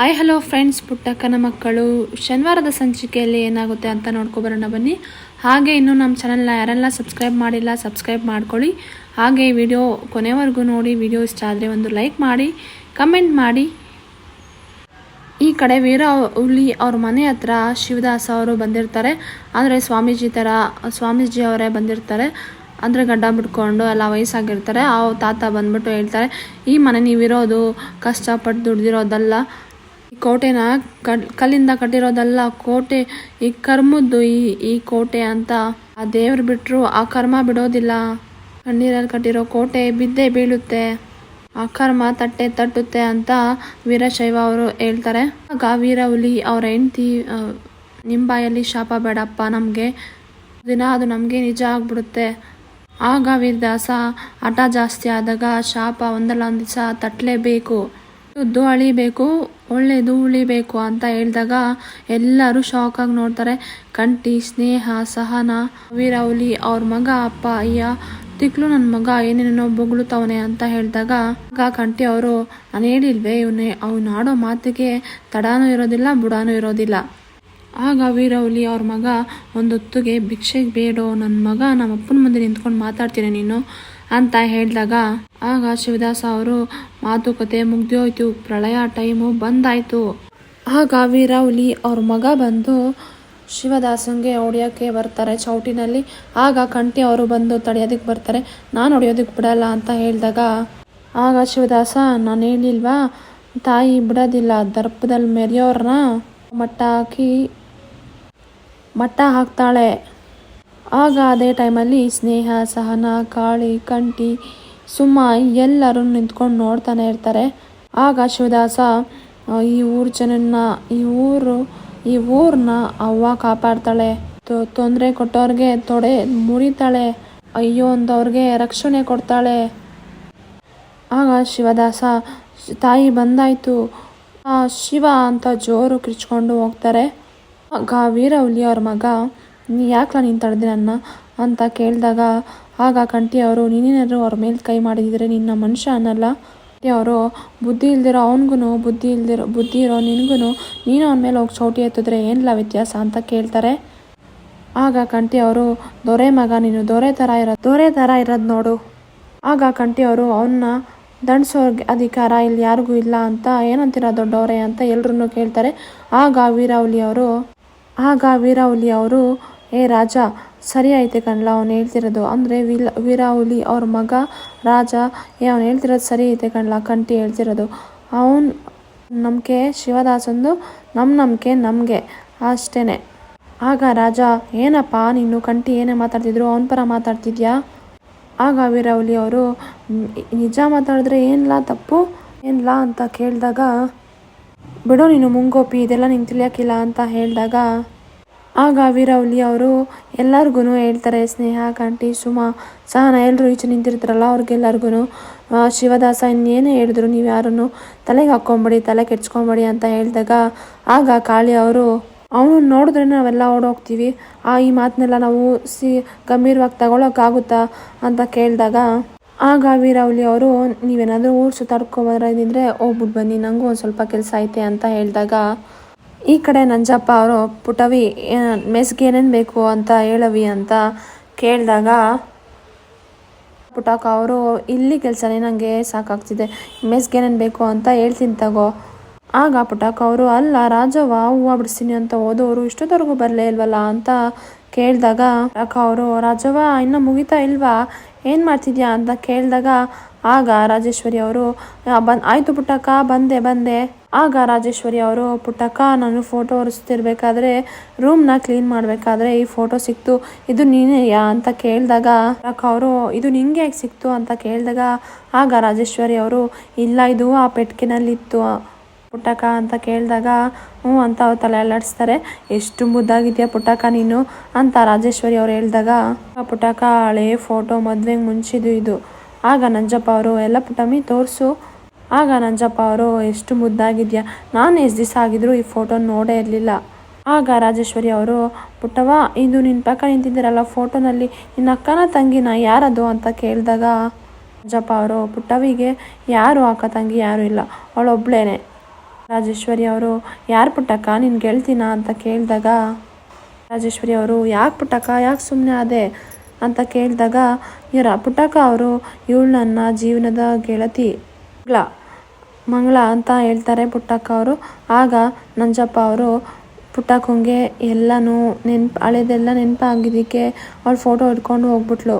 Hi hello friends ಪುಟ್ಟಕ್ಕನ ಮಕ್ಕಳು, ಶನಿವಾರದ ಸಂಚಿಕೆಯಲ್ಲಿ ಏನಾಗುತ್ತೆ ಅಂತ ನೋಡ್ಕೊಬರೋಣ ಬನ್ನಿ. ಹಾಗೆ ಇನ್ನು ನಮ್ಮ ಚಾನಲ್ನ ಯಾರೆಲ್ಲ ಸಬ್ಸ್ಕ್ರೈಬ್ ಮಾಡಿಲ್ಲ ಸಬ್ಸ್ಕ್ರೈಬ್ ಮಾಡ್ಕೊಳ್ಳಿ. ಹಾಗೆ ವಿಡಿಯೋ ಕೊನೆವರೆಗೂ ನೋಡಿ ವಿಡಿಯೋ ಇಷ್ಟ ಆದರೆ ಒಂದು ಲೈಕ್ ಮಾಡಿ ಕಮೆಂಟ್ ಮಾಡಿ. ಈ ಕಡೆ ವೀರ ಹುಲಿ ಅವ್ರ ಮನೆ ಹತ್ರ ಶಿವದಾಸ ಅವರು ಬಂದಿರ್ತಾರೆ. ಅಂದರೆ ಸ್ವಾಮೀಜಿ ಥರ ಸ್ವಾಮೀಜಿ ಅವರೇ ಬಂದಿರ್ತಾರೆ. ಅಂದರೆ ಗಡ್ಡ ಬಿಟ್ಕೊಂಡು ಎಲ್ಲ ವಯಸ್ಸಾಗಿರ್ತಾರೆ. ಆ ತಾತ ಬಂದ್ಬಿಟ್ಟು ಹೇಳ್ತಾರೆ, ಈ ಮನೆ ನೀವಿರೋದು ಕಷ್ಟಪಟ್ಟು ದುಡ್ದಿರೋದಲ್ಲ. ಕೋಟೆನ ಕಲ್ಲಿಂದ ಕಟ್ಟಿರೋದಲ್ಲ ಕೋಟೆ, ಈ ಕರ್ಮದ್ದು ಈ ಈ ಕೋಟೆ ಅಂತ. ಆ ದೇವ್ರು ಬಿಟ್ಟರು ಆ ಕರ್ಮ ಬಿಡೋದಿಲ್ಲ. ಕಣ್ಣೀರಲ್ಲಿ ಕಟ್ಟಿರೋ ಕೋಟೆ ಬಿದ್ದೇ ಬೀಳುತ್ತೆ. ಆ ಕರ್ಮ ತಟ್ಟೆ ತಟ್ಟುತ್ತೆ ಅಂತ ವೀರಶೈವ ಅವರು ಹೇಳ್ತಾರೆ. ಆಗ ವೀರ ಹುಲಿ ಅವರ ಹೆಂಡತಿ ನಿಂಬಾಯಲ್ಲಿ ಶಾಪ ಬೇಡಪ್ಪ ನಮಗೆ. ದಿನ ಅದು ನಮಗೆ ನಿಜ ಆಗ್ಬಿಡುತ್ತೆ. ಆಗ ವೀರದಾಸ ಹಠ ಜಾಸ್ತಿ ಆದಾಗ ಶಾಪ ಒಂದಲ್ಲ ಒಂದು ದಿವಸ ತಟ್ಟಲೇಬೇಕು ಉದ್ದು ಅಳಿಬೇಕು. ಒಳ್ಳೇದು ಉಳಿಬೇಕು ಅಂತ ಹೇಳಿದಾಗ ಎಲ್ಲರೂ ಶಾಕ್ ಆಗಿ ನೋಡ್ತಾರೆ. ಕಂಟಿ ಸ್ನೇಹ, ಸಹನ, ವೀರಾವಲಿ, ಅವ್ರ ಮಗ, ಅಪ್ಪ, ಅಯ್ಯ, ತಿಕ್ಲು ನನ್ನ ಮಗ, ಏನೇನೋ ಬೊಗಳುತ್ತವನೆ ಅಂತ ಹೇಳಿದಾಗ ಆಗ ಕಂಟಿ ಅವರು, ನಾನು ಹೇಳಿಲ್ವೇ, ಇವನೇ, ಅವ್ನು ಆಡೋ ಮಾತಿಗೆ ತಡಾನೂ ಇರೋದಿಲ್ಲ, ಬುಡಾನೂ ಇರೋದಿಲ್ಲ. ಆಗ ವೀರೌಲಿ ಅವ್ರ ಮಗ, ಒಂದೊತ್ತಿಗೆ ಭಿಕ್ಷೆಗೆ ಬೇಡೋ ನನ್ನ ಮಗ ನಮ್ಮ ಅಪ್ಪನ ಮುಂದೆ ನಿಂತ್ಕೊಂಡು ಮಾತಾಡ್ತೀನಿ ನೀನು. ಅಂತ ಹೇಳಿದಾಗ, ಆಗ ಶಿವದಾಸ ಅವರು ಮಾತುಕತೆ ಮುಗ್ದೋಯ್ತು, ಪ್ರಳಯ ಟೈಮು ಬಂದಾಯ್ತು. ಆಗ ವೀರಾವಲಿ ಅವ್ರ ಮಗ ಬಂದು ಶಿವದಾಸಂಗೆ ಹೊಡಿಯೋಕ್ಕೆ ಬರ್ತಾರೆ ಚೌಟಿನಲ್ಲಿ. ಆಗ ಕಂಟಿ ಅವರು ಬಂದು ತಡೆಯೋದಕ್ಕೆ ಬರ್ತಾರೆ, ನಾನು ಹೊಡೆಯೋದಕ್ಕೆ ಬಿಡಲ್ಲ ಅಂತ ಹೇಳಿದಾಗ, ಆಗ ಶಿವದಾಸ, ನಾನು ಹೇಳಿಲ್ವಾ, ತಾಯಿ ಬಿಡೋದಿಲ್ಲ, ದರ್ಪದಲ್ಲಿ ಮೆರೆಯೋರನ್ನ ಮಟ್ಟ ಹಾಕಿ, ಮಟ್ಟ ಹಾಕ್ತಾಳೆ. ಆಗ ಅದೇ ಟೈಮಲ್ಲಿ ಸ್ನೇಹ, ಸಹನ, ಕಾಳಿ ಕಂಟಿ ಸುಮ್ಮ ಎಲ್ಲರೂ ನಿಂತ್ಕೊಂಡು ನೋಡ್ತಾನೆ ಇರ್ತಾರೆ. ಆಗ ಶಿವದಾಸ ಈ ಊರು ಜನನ್ನ, ಈ ಊರು, ಈ ಊರನ್ನ ಅವ್ವ ಕಾಪಾಡ್ತಾಳೆ. ತೊಂದರೆ ಕೊಟ್ಟವ್ರಿಗೆ ತೊಡೆ ಮುರಿತಾಳೆ. ಅಯ್ಯೋ ಅಂದವ್ರಿಗೆ ರಕ್ಷಣೆ ಕೊಡ್ತಾಳೆ. ಆಗ ಶಿವದಾಸ, ತಾಯಿ ಬಂದಾಯ್ತು. ಶಿವ ಅಂತ ಜೋರು ಕಿರ್ಚ್ಕೊಂಡು ಹೋಗ್ತಾರೆ. ಆಗ ವೀರಹುಲಿ ಅವ್ರ ಮಗ ನೀ ಯಾಕಲ ನೀನು ತಡೆದೆ ನನ್ನ? ಅಂತ ಕೇಳಿದಾಗ, ಆಗ ಕಂಟಿ ಅವರು, ನೀನೇನಾದ್ರು ಅವ್ರ ಮೇಲೆ ಕೈ ಮಾಡಿದರೆ ನಿನ್ನ ಮನುಷ್ಯ ಅನ್ನಲ್ಲ? ಅವರು, ಬುದ್ಧಿ ಇಲ್ದಿರೋ ಅವನಿಗೂ ಬುದ್ಧಿ ಇಲ್ದಿರೋ, ಬುದ್ಧಿ ಇರೋ ನಿನಗೂ ನೀನು ಅವನ ಮೇಲೆ ಹೋಗಿ ಚೌಟಿ ಎತ್ತಿದ್ರೆ ಏನಿಲ್ಲ ವ್ಯತ್ಯಾಸ ಅಂತ ಕೇಳ್ತಾರೆ? ಆಗ ಕಂಟಿ ಅವರು, ದೊರೆ ಮಗ, ನೀನು ದೊರೆ ಥರ ಇರೋ, ದೊರೆ ಥರ ಇರೋದು ನೋಡು. ಆಗ ಕಂಟಿ ಅವರು ಅವನ್ನ ದಂಡಿಸೋ ಅಧಿಕಾರ ಇಲ್ಲಿ ಯಾರಿಗೂ ಇಲ್ಲ ಅಂತ ಏನಂತೀರ ದೊಡ್ಡವರೇ ಅಂತ ಎಲ್ಲರೂ ಕೇಳ್ತಾರೆ. ಆಗ ವೀರಾವಳಿ ಅವರು, ಆಗ ವೀರಾವಳಿ ಅವರು ಏ ರಾಜ, ಸರಿ ಐತೆ ಕಣ್ಲ, ಅವ್ನು ಹೇಳ್ತಿರೋದು. ಅಂದರೆ ವಿಲ್, ವೀರಾಹುಲಿ ಅವ್ರ ಮಗ ರಾಜ, ಏ, ಅವ್ನು ಹೇಳ್ತಿರೋದು ಸರಿ ಐತೆ ಕಣ್ಲ, ಕಂಟಿ ಹೇಳ್ತಿರೋದು. ಅವನು ನಂಬಿಕೆ ಶಿವದಾಸಂದು ನಮ್ಮ ನಂಬಿಕೆ ನಮಗೆ ಅಷ್ಟೇ ಆಗ ರಾಜ, ಏನಪ್ಪ, ನೀನು ಕಂಟಿ ಏನೇ ಮಾತಾಡ್ತಿದ್ರು, ಅವನ ಪರ ಮಾತಾಡ್ತಿದ್ಯಾ? ಆಗ ವೀರಾವುಲಿ ಅವರು ನಿಜ ಮಾತಾಡಿದ್ರೆ ಏನಿಲ್ಲ ತಪ್ಪು ಏನಿಲ್ಲ ಅಂತ ಕೇಳಿದಾಗ, ಬಿಡು ನೀನು ಮುಂಗೋಪಿ, ಇದೆಲ್ಲ ನಿಂಗೆ ತಿಳಿಯೋಕ್ಕಿಲ್ಲ ಅಂತ ಹೇಳಿದಾಗ ಆಗ ವೀರಾವಲಿ ಅವರು ಎಲ್ಲರಿಗೂ ಹೇಳ್ತಾರೆ, ಸ್ನೇಹ ಕಂಟಿ ಸುಮ, ಸಹನ ಎಲ್ಲರೂ ಈಚೆ ನಿಂತಿರ್ತಾರಲ್ಲ ಅವ್ರಿಗೆಲ್ಲರಿಗೂ ಶಿವದಾಸ ಇನ್ನೇನೇ ಹೇಳಿದ್ರು, ನೀವು ಯಾರನ್ನು ತಲೆಗೆ ಹಾಕ್ಕೊಂಬೇಡಿ, ತಲೆ ಕೆಡ್ಸ್ಕೊಂಬೇಡಿ ಅಂತ ಹೇಳಿದಾಗ ಆಗ ಕಾಳಿ ಅವರು ಅವನು ನೋಡಿದ್ರೆ ನಾವೆಲ್ಲ ಓಡೋಗ್ತೀವಿ, ಆ, ಈ ಮಾತನ್ನೆಲ್ಲ ನಾವು ಸಿ, ಗಂಭೀರವಾಗಿ ತಗೊಳಕ್ಕಾಗುತ್ತಾ? ಅಂತ ಕೇಳಿದಾಗ, ಆಗ ವೀರಾವಲಿ ಅವರು, ನೀವೇನಾದರೂ ಊರು ಓ ಹೋಗ್ಬಿಟ್ಟು ಬನ್ನಿ ನನಗೂ ಒಂದು ಸ್ವಲ್ಪ ಕೆಲಸ ಐತೆ ಅಂತ ಹೇಳಿದಾಗ ಈ ಕಡೆ ನಂಜಪ್ಪ ಅವರು, ಪುಟವಿ ಮೆಸ್ಗೆ ಏನೇನು ಬೇಕು ಅಂತ ಹೇಳವಿ ಅಂತ ಕೇಳಿದಾಗ ಪುಟಕ ಅವರು, ಇಲ್ಲಿ ಕೆಲಸನೇ ನನಗೆ ಸಾಕಾಗ್ತಿದೆ. ಮೆಸ್ಗೆ ಏನೇನು ಬೇಕು ಅಂತ ಹೇಳ್ತೀನಿ ತಗೋ. ಆಗ ಪುಟಕ ಅವರು, ಅಲ್ಲ, ರಾಜವ್ವ, ಹೂವು ಬಿಡಿಸ್ತೀನಿ ಅಂತ ಓದೋರು ಇಷ್ಟೊತ್ತವರೆಗೂ ಬರಲೇ ಇಲ್ವಲ್ಲ ಅಂತ ಕೇಳಿದಾಗ ಪುಟಕ ಅವರು, ರಾಜವ್ವ, ಇನ್ನೂ ಮುಗಿತಾ ಇಲ್ವಾ? ಏನು ಮಾಡ್ತಿದ್ಯಾ? ಅಂತ ಕೇಳಿದಾಗ ಆಗ ರಾಜೇಶ್ವರಿ ಅವರು ಬಂದ್, ಆಯಿತು ಪುಟ್ಟಕ್ಕ, ಬಂದೆ ಬಂದೆ. ಆಗ ರಾಜೇಶ್ವರಿ ಅವರು, ಪುಟ್ಟಕ್ಕ, ನಾನು ಫೋಟೋ ಒರೆಸ್ತಿರ್ಬೇಕಾದ್ರೆ ರೂಮ್ನ ಕ್ಲೀನ್ ಮಾಡಬೇಕಾದ್ರೆ ಈ ಫೋಟೋ ಸಿಕ್ತು. ಇದು ನೀನೆಯಾ? ಅಂತ ಕೇಳಿದಾಗ ಅಕ್ಕ ಅವರು, ಇದು ನಿಂಗೆ ಯಾಕೆ ಸಿಕ್ತು? ಅಂತ ಕೇಳಿದಾಗ, ಆಗ ರಾಜೇಶ್ವರಿ ಅವರು, ಇಲ್ಲ, ಇದು ಆ ಪೆಟ್ಟಿಗೆನಲ್ಲಿತ್ತು ಪುಟ್ಟಕ್ಕ ಅಂತ ಕೇಳಿದಾಗ, ಹ್ಞೂ ಅಂತ ಅವ್ರು ತಲೆ ಅಲ್ಲಾಡಿಸ್ತಾರೆ. ಎಷ್ಟು ಮುದ್ದಾಗಿದೆಯಾ ಪುಟ್ಟಕ್ಕ ನೀನು? ಅಂತ ರಾಜೇಶ್ವರಿ ಅವ್ರು ಹೇಳಿದಾಗ, ಪುಟ್ಟಕ್ಕ, ಹಳೆ ಫೋಟೋ ಮದುವೆಗೆ ಮುಂಚಿದು ಇದು. ಆಗ ನಂಜಪ್ಪ ಅವರು, ಎಲ್ಲ ಪುಟಮಿ, ತೋರಿಸು. ಆಗ ನಂಜಪ್ಪ ಅವರು, ಎಷ್ಟು ಮುದ್ದಾಗಿದೆಯಾ? ನಾನು ಎಷ್ಟು ದಿವಸ ಆಗಿದ್ರು ಈ ಫೋಟೋ ನೋಡೇ ಇರಲಿಲ್ಲ. ಆಗ ರಾಜೇಶ್ವರಿ ಅವರು ಪುಟ್ಟವ ಇದು ನಿನ್ನ ಪಕ್ಕ ನಿಂತಿದ್ದೀರಲ್ಲ ಫೋಟೋನಲ್ಲಿ? ನಿನ್ನ ಅಕ್ಕನ ತಂಗಿನ ಯಾರದು? ಅಂತ ಕೇಳಿದಾಗ ನಂಜಪ್ಪ ಅವರು ಪುಟ್ಟವಿಗೆ ಯಾರು ಅಕ್ಕ ತಂಗಿ ಯಾರೂ ಇಲ್ಲ, ಅವಳೊಬ್ಳೇನೆ. ರಾಜೇಶ್ವರಿ ಅವರು, ಯಾರು ಪುಟ್ಟಕ್ಕ? ನಿನ್ನ ಗೆಳ್ತೀನ? ಅಂತ ಕೇಳಿದಾಗ ರಾಜೇಶ್ವರಿ ಅವರು, ಯಾಕೆ ಪುಟ್ಟಕ್ಕ? ಯಾಕೆ ಸುಮ್ಮನೆ ಅದೇ ಅಂತ ಕೇಳಿದಾಗ ಇವರ ಪುಟ್ಟಕ್ಕ ಅವರು ಇವಳು ನನ್ನ ಜೀವನದ ಗೆಳತಿ, ಮಂಗ್ಳ, ಮಂಗಳ ಅಂತ ಹೇಳ್ತಾರೆ ಪುಟ್ಟಕ್ಕ ಅವರು. ಆಗ ನಂಜಪ್ಪ ಅವರು, ಪುಟ್ಟಕ್ಕಂಗೆ ಎಲ್ಲನೂ ನೆನ್ಪು, ಹಳೆದೆಲ್ಲ ನೆನಪಾಗಿದ್ದಕ್ಕೆ ಅವಳು ಫೋಟೋ ಹಿಡ್ಕೊಂಡು ಹೋಗ್ಬಿಟ್ಲು.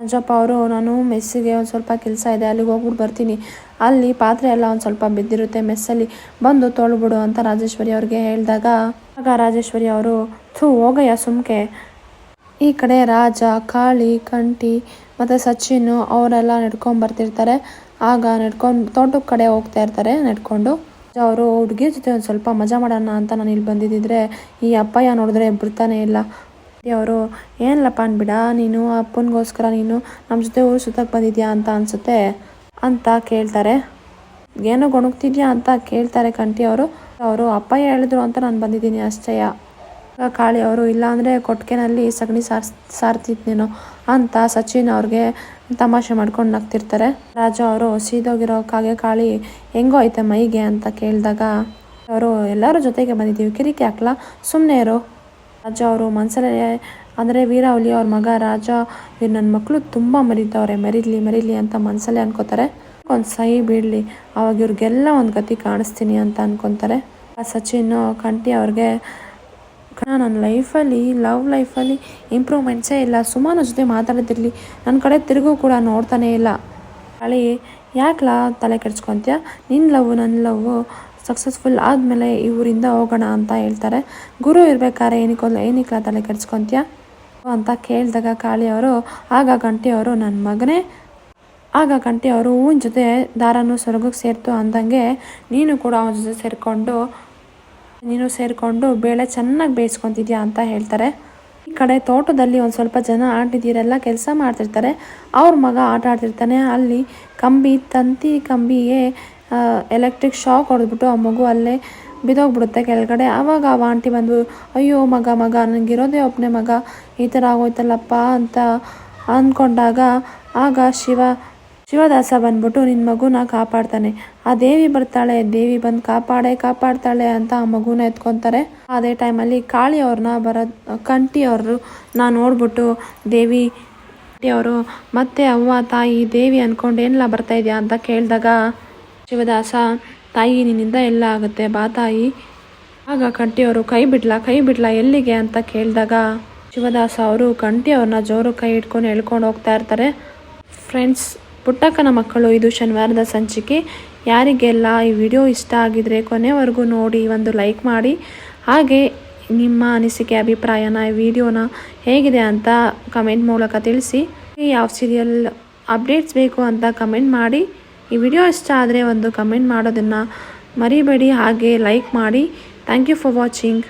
ನಂಜಪ್ಪ ಅವರು, ನಾನು ಮೆಸ್ಸಿಗೆ ಒಂದು ಸ್ವಲ್ಪ ಕೆಲಸ ಇದೆ, ಅಲ್ಲಿಗೆ ಹೋಗ್ಬಿಟ್ಟು ಬರ್ತೀನಿ. ಅಲ್ಲಿ ಪಾತ್ರೆ ಎಲ್ಲ ಒಂದು ಸ್ವಲ್ಪ ಬಿದ್ದಿರುತ್ತೆ, ಮೆಸ್ಸಲ್ಲಿ ಬಂದು ತೊಳ್ಬಿಡು ಅಂತ ರಾಜೇಶ್ವರಿ ಅವ್ರಿಗೆ ಹೇಳಿದಾಗ, ಆಗ ರಾಜೇಶ್ವರಿ ಅವರು, ಥೂ, ಹೋಗಯ್ಯ ಸುಮ್ಕೆ. ಈ ಕಡೆ ರಾಜ, ಕಾಳಿ ಕಂಟಿ ಮತ್ತು ಸಚಿನ್ ಅವರೆಲ್ಲ ನಡ್ಕೊಂಡು ಬರ್ತಿರ್ತಾರೆ. ಆಗ ನಡ್ಕೊಂಡು ತೋಟದ ಕಡೆ ಹೋಗ್ತಾ ಇರ್ತಾರೆ, ನಡ್ಕೊಂಡು. ಅವರು ಹುಡುಗಿ ಜೊತೆ ಒಂದು ಸ್ವಲ್ಪ ಮಜಾ ಮಾಡೋಣ ಅಂತ ನಾನು ಇಲ್ಲಿ ಬಂದಿದ್ದಿದ್ರೆ ಈ ಅಪ್ಪಯ್ಯ ನೋಡಿದ್ರೆ ಬಿಡ್ತಾನೆ ಇಲ್ಲ. ಅವರು, ಏನಲ್ಲಪ್ಪ ಅನ್ಬಿಡ, ನೀನು ಅಪ್ಪನಿಗೋಸ್ಕರ ನೀನು ನಮ್ಮ ಜೊತೆ ಊರು ಸುತ್ತಕ್ಕೆ ಬಂದಿದ್ಯಾ ಅಂತ ಅನಿಸುತ್ತೆ ಅಂತ ಕೇಳ್ತಾರೆ. ಏನೋ ಗೊಣಗ್ತಿದ್ಯಾ ಅಂತ ಕೇಳ್ತಾರೆ ಕಂಟಿ ಅವರು. ಅವರು, ಅಪ್ಪಯ್ಯ ಹೇಳಿದ್ರು ಅಂತ ನಾನು ಬಂದಿದ್ದೀನಿ ಅಷ್ಟೇಯ ಕಾಳಿ ಅವರು, ಇಲ್ಲಾಂದರೆ ಕೊಟ್ಟಿಗೆನಲ್ಲಿ ಸಗಣಿ ಸಾರ್ ಸಾರ್ತಿದ್ನೇನೋ ಅಂತ ಸಚಿನ್ ಅವ್ರಿಗೆ ತಮಾಷೆ ಮಾಡ್ಕೊಂಡು ನಗ್ತಿರ್ತಾರೆ. ರಾಜ ಅವರು ಸೀದೋಗಿರೋ ಕಾಗೆ ಕಾಳಿ ಹೆಂಗೋ ಐತೆ ಮೈಗೆ ಅಂತ ಕೇಳಿದಾಗ, ಅವರು ಎಲ್ಲರ ಜೊತೆಗೆ ಬಂದಿದ್ದೀವಿ, ಕಿರಿಕಿ ಹಾಕ್ಲಾ ಸುಮ್ಮನೆ ಇರು. ರಾಜ ಅವರು ಮನಸ್ಸಲ್ಲೇ ಅಂದರೆ ವೀರಾವಲಿ ಅವ್ರ ಮಗ ರಾಜ, ಇವ್ರು ನನ್ನ ಮಕ್ಕಳು ತುಂಬ ಮರಿತವ್ರೆ, ಮರಿಲಿ ಮರಿಲಿ ಅಂತ ಮನಸ್ಸಲ್ಲೇ ಅನ್ಕೋತಾರೆ. ಒಂದು ಸಹಿ ಬೀಳಲಿ, ಅವಾಗ ಇವ್ರಿಗೆಲ್ಲ ಒಂದು ಗತಿ ಕಾಣಿಸ್ತೀನಿ ಅಂತ ಅನ್ಕೊತಾರೆ. ಆ ಸಚಿನ್ ಕಂಟಿ ಅವ್ರಿಗೆ ನನ್ನ ಲೈಫಲ್ಲಿ, ಲವ್ ಲೈಫಲ್ಲಿ ಇಂಪ್ರೂವ್ಮೆಂಟ್ಸೇ ಇಲ್ಲ. ಸುಮಾರು ಜೊತೆ ಮಾತಾಡೋದಿರಲಿ. ನನ್ನ ಕಡೆ ತಿರುಗೂ ಕೂಡ ನೋಡ್ತಾನೇ ಇಲ್ಲ. ಹಳೆ ಯಾಕ್ಲಾ ತಲೆ ಕೆಡ್ಸ್ಕೊತೀಯ? ನಿನ್ನ ಲವ್ ನನ್ನ ಲವ್ ಸಕ್ಸಸ್ಫುಲ್ ಆದಮೇಲೆ ಈ ಊರಿಂದ ಹೋಗೋಣ ಅಂತ ಹೇಳ್ತಾರೆ. ಗುರು ಇರಬೇಕಾದ್ರೆ ಏನಕ್ಕೆ ಏನಕ್ಕೆ ತಲೆ ಕೆಡ್ಸ್ಕೊತೀಯ? ಅಂತ ಕೇಳಿದಾಗ ಕಾಳಿ ಅವರು, ಆಗ ಗಂಟೆ ಅವರು ನನ್ನ ಮಗನೇ? ಆಗ ಗಂಟೆ ಅವರು, ಹೂವಿನ ಜೊತೆ ದಾರನೂ ಸ್ವರ್ಗಕ್ಕೆ ಸೇರ್ತು ಅಂದಂಗೆ ನೀನು ಕೂಡ ಅವನ ಜೊತೆ ಸೇರಿಕೊಂಡು ನೀನು ಸೇರಿಕೊಂಡು ಬೇಳೆ ಚೆನ್ನಾಗಿ ಬೇಯಿಸ್ಕೊತಿದ್ಯಾ ಅಂತ ಹೇಳ್ತಾರೆ. ಈ ಕಡೆ ತೋಟದಲ್ಲಿ ಒಂದು ಸ್ವಲ್ಪ ಜನ ಆಂಟಿದೀರೆಲ್ಲ ಕೆಲಸ ಮಾಡ್ತಿರ್ತಾರೆ. ಅವ್ರ ಮಗ ಆಟ ಆಡ್ತಿರ್ತಾನೆ. ಅಲ್ಲಿ ಕಂಬಿ, ತಂತಿ ಕಂಬಿಗೆ ಎಲೆಕ್ಟ್ರಿಕ್ ಶಾಕ್ ಹೊಡೆದ್ಬಿಟ್ಟು ಆ ಮಗು ಅಲ್ಲೇ ಬಿದ್ದೋಗ್ಬಿಡುತ್ತೆ ಕೆಳಗಡೆ. ಆವಾಗ ಅವ ಆಂಟಿ ಬಂದು ಅಯ್ಯೋ ಮಗ ಮಗ ನನಗಿರೋದೇ ಒಬ್ಬನೇ ಮಗ. ಈ ಥರ ಆಗೋಯ್ತಲ್ಲಪ್ಪ ಅಂತ ಅಂದ್ಕೊಂಡಾಗ, ಆಗ ಶಿವ ಶಿವದಾಸ ಬಂದ್ಬಿಟ್ಟು ನಿನ್ನ ಮಗುನ ಕಾಪಾಡ್ತಾನೆ. ಆ ದೇವಿ ಬರ್ತಾಳೆ, ದೇವಿ ಬಂದು ಕಾಪಾಡೆ, ಕಾಪಾಡ್ತಾಳೆ ಅಂತ ಆ ಮಗುನ ಎತ್ಕೊತಾರೆ. ಅದೇ ಟೈಮಲ್ಲಿ ಕಾಳಿ ಅವ್ರನ್ನ ಬರೋದ್ ಕಂಟಿ ಅವರು ನಾ ನೋಡ್ಬಿಟ್ಟು ದೇವಿ ಅವರು, ಮತ್ತೆ ಅವ್ವ, ತಾಯಿ, ದೇವಿ ಅಂದ್ಕೊಂಡು ಏನೆಲ್ಲ ಬರ್ತಾ ಇದೆಯಾ? ಅಂತ ಕೇಳಿದಾಗ, ಶಿವದಾಸ, ತಾಯಿ ನಿನ್ನಿಂದ ಎಲ್ಲ ಆಗುತ್ತೆ, ಬಾ ತಾಯಿ. ಆಗ ಕಂಟಿಯವರು ಕೈ ಬಿಡ್ಲಾ ಕೈ ಬಿಡ್ಲಾ, ಎಲ್ಲಿಗೆ? ಅಂತ ಕೇಳಿದಾಗ, ಶಿವದಾಸ ಅವರು ಕಂಟಿಯವ್ರನ್ನ ಜೋರು ಕೈ ಇಟ್ಕೊಂಡು ಎಳ್ಕೊಂಡು ಹೋಗ್ತಾ ಇರ್ತಾರೆ. ಫ್ರೆಂಡ್ಸ್ ಪುಟ್ಟಕ್ಕನ ಮಕ್ಕಳು ಇದು ಶನಿವಾರದ ಸಂಚಿಕೆ. ಯಾರಿಗೆಲ್ಲ ಈ ವಿಡಿಯೋ ಇಷ್ಟ ಆಗಿದ್ರೆ ಕೊನೆವರೆಗೂ ನೋಡಿ, ಒಂದು ಲೈಕ್ ಮಾಡಿ. ಹಾಗೆ ನಿಮ್ಮ ಅನಿಸಿಕೆ, ಅಭಿಪ್ರಾಯನ ಈ ವಿಡಿಯೋನ ಹೇಗಿದೆ ಅಂತ ಕಮೆಂಟ್ ಮೂಲಕ ತಿಳಿಸಿ. ಯಾವ ಸೀರಿಯಲ್ ಅಪ್ಡೇಟ್ಸ್ ಬೇಕು ಅಂತ ಕಮೆಂಟ್ ಮಾಡಿ. ಈ ವಿಡಿಯೋ ಇಷ್ಟ ಆದರೆ ಒಂದು ಕಮೆಂಟ್ ಮಾಡೋದನ್ನು ಮರಿಬೇಡಿ. ಹಾಗೆ ಲೈಕ್ ಮಾಡಿ. Thank you for watching